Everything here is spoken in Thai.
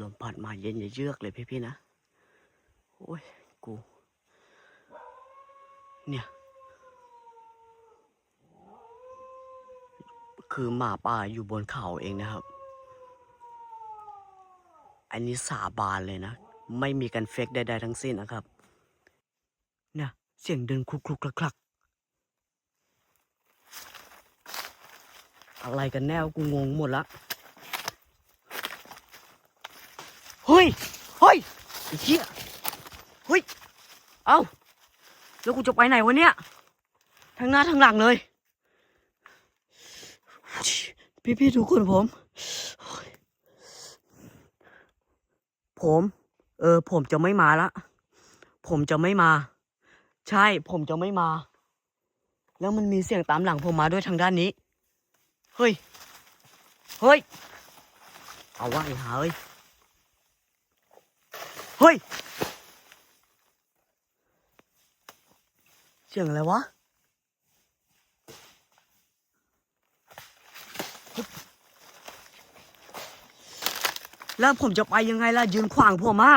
ลมพัดมาเย็นเยือกเลยพี่ๆนะ โอ้ย กู เนี่ย คือหมาป่าอยู่บนเขาเองนะครับ อันนี้สาบานเลยนะ ไม่มีการเฟกใดๆทั้งสิ้นนะครับ เนี่ย เสียงเดินคลุกคลุกคลักคลักอะไรกันแน่กูงงหมดละ เฮ้ย เฮ้ยไอ้เหี้ยเฮ้ย เอ้า แล้วกูจะไปไหนวะเนี่ยทั้งหน้าทั้งหลังเลย พี่พี่ๆทุกคนผม ผม เออ ผมจะไม่มาละ ผมจะไม่มา ใช่ ผมจะไม่มา แล้วมันมีเสียงตามหลังผมมาด้วยทางด้านนี้ เฮ้ย เฮ้ย เอาว่าไอ้หาเอ้ย เฮ้ยเสียงอะไรวะแล้วผมจะไปยังไงล่ะยืนขวางผมอะ